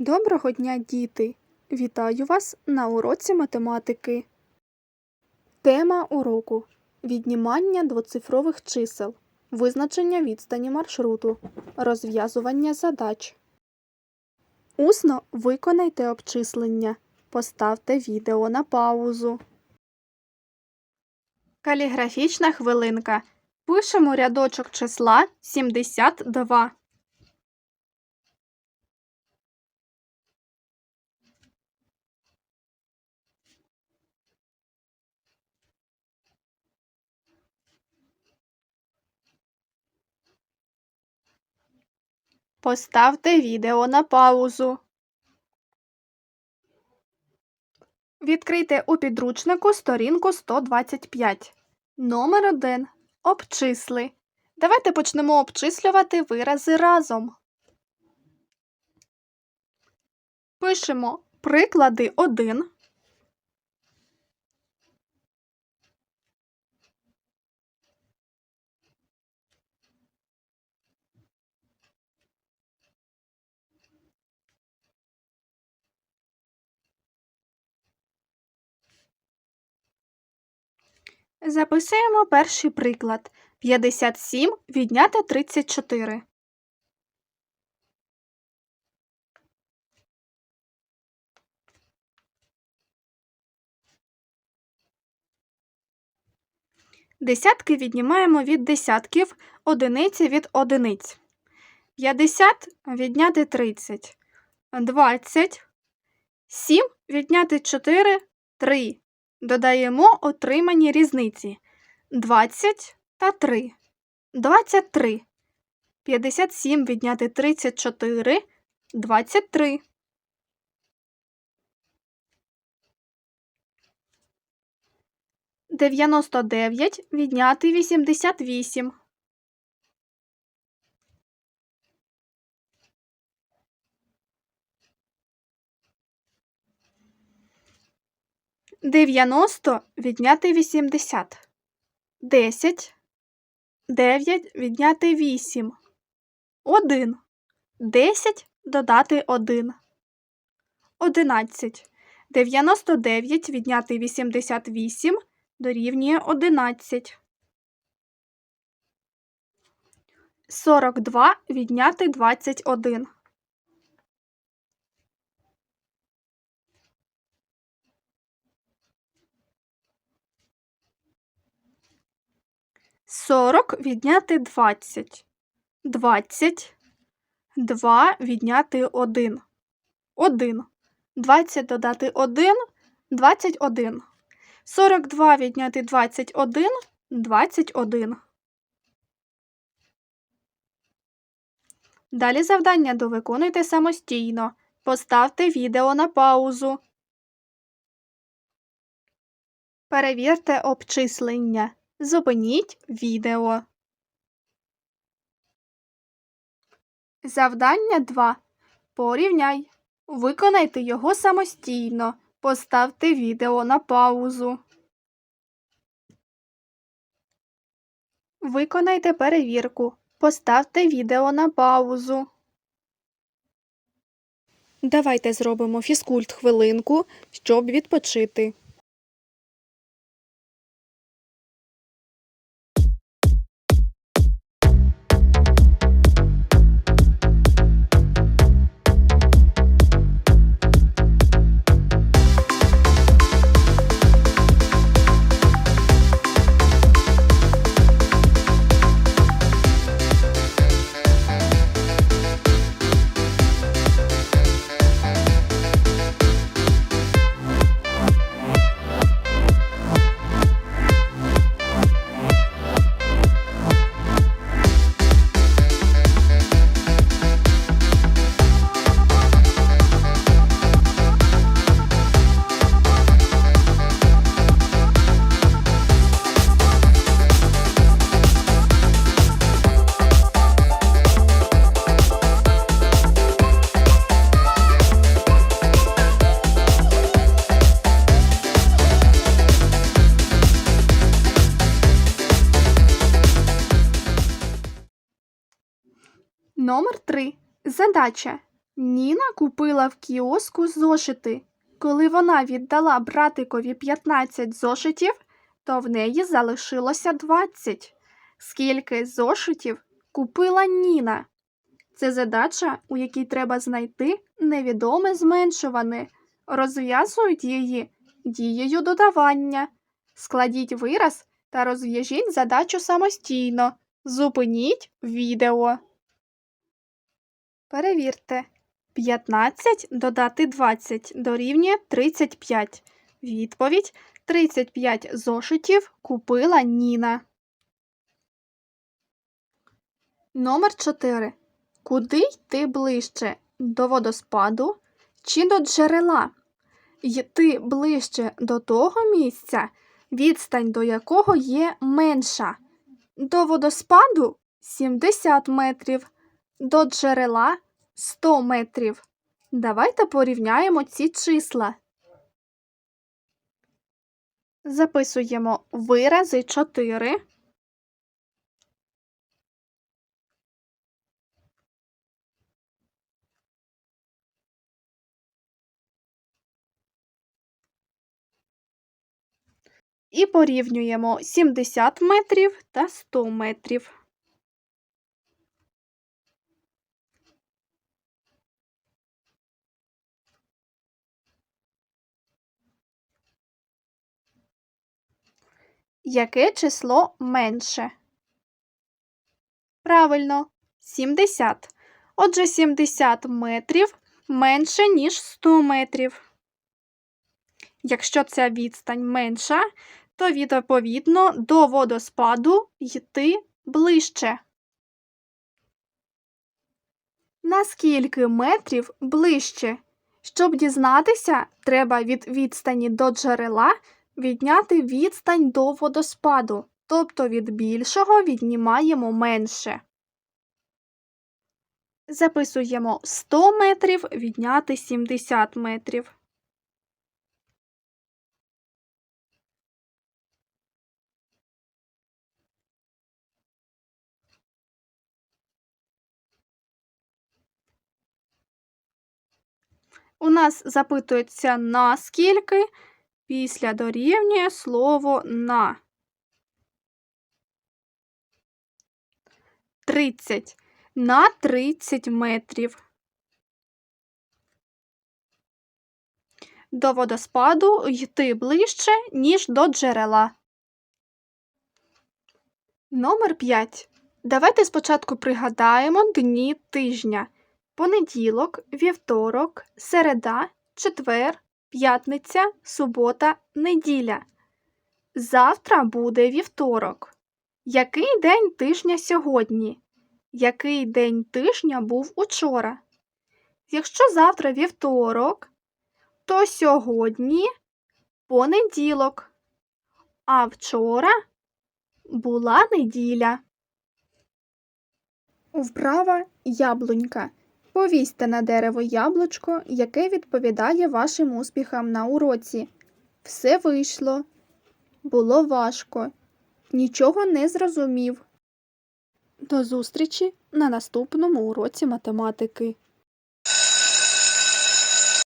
Доброго дня, діти! Вітаю вас на уроці математики. Тема уроку віднімання двоцифрових чисел, визначення відстані маршруту, розв'язування задач. Усно виконайте обчислення. Поставте відео на паузу. Каліграфічна хвилинка. Пишемо рядочок числа 72. Поставте відео на паузу. Відкрийте у підручнику сторінку 125. Номер 1. Обчисли. Давайте почнемо обчислювати вирази разом. Пишемо приклади 1. Записуємо перший приклад. 57 відняти 34. Десятки віднімаємо від десятків, одиниці від одиниць. 50 відняти 30. 20. 7 відняти 4 3. Додаємо отримані різниці 20 та 3. 23. 57 відняти 34 23. Дев'яносто дев'ять відняти вісімдесят вісім. Дев'яносто відняти вісімдесят. Десять. Дев'ять відняти вісім. Один. Десять додати один. Одинадцять. Дев'яносто дев'ять відняти вісімдесят вісім дорівнює одинадцять. Сорок два відняти двадцять один. Сорок відняти двадцять. Двадцять. Два відняти один. Один. Двадцять додати один. Двадцять один. Сорок два відняти двадцять один. Двадцять один. Далі завдання довиконуйте самостійно. Поставте відео на паузу. Перевірте обчислення. Зупиніть відео. Завдання 2. Порівняй. Виконайте його самостійно. Поставте відео на паузу. Виконайте перевірку. Поставте відео на паузу. Давайте зробимо фізкульт хвилинку, щоб відпочити. Номер 3. Задача. Ніна купила в кіоску зошити. Коли вона віддала братикові 15 зошитів, то в неї залишилося 20. Скільки зошитів купила Ніна? Це задача, у якій треба знайти невідоме зменшуване. Розв'язують її дією додавання. Складіть вираз та розв'яжіть задачу самостійно. Зупиніть відео. Перевірте. 15 додати 20 дорівнює 35. Відповідь 35 зошитів купила Ніна. Номер 4. Куди йти ближче? До водоспаду чи до джерела? Йти ближче до того місця, відстань до якого є менша. До водоспаду 70 метрів, до джерела 100 метрів. Давайте порівняємо ці числа. Записуємо вирази 4. І порівнюємо 70 метрів та 100 метрів. Яке число менше? Правильно, 70. Отже, 70 метрів менше, ніж 100 метрів. Якщо ця відстань менша, то відповідно до водоспаду йти ближче. Наскільки метрів ближче? Щоб дізнатися, треба від відстані до джерела відняти відстань до водоспаду, тобто від більшого віднімаємо менше. Записуємо 100 метрів відняти 70 метрів. У нас запитується наскільки після дорівнює слово на. 30 на 30 метрів. До водоспаду йти ближче, ніж до джерела. Номер 5. Давайте спочатку пригадаємо дні тижня. Понеділок, вівторок, середа, четвер, п'ятниця, субота, неділя. Завтра буде вівторок. Який день тижня сьогодні? Який день тижня був учора? Якщо завтра вівторок, то сьогодні понеділок, а вчора була неділя. Вправа яблунька. Повісьте на дерево яблучко, яке відповідає вашим успіхам на уроці. Все вийшло. Було важко. Нічого не зрозумів. До зустрічі на наступному уроці математики.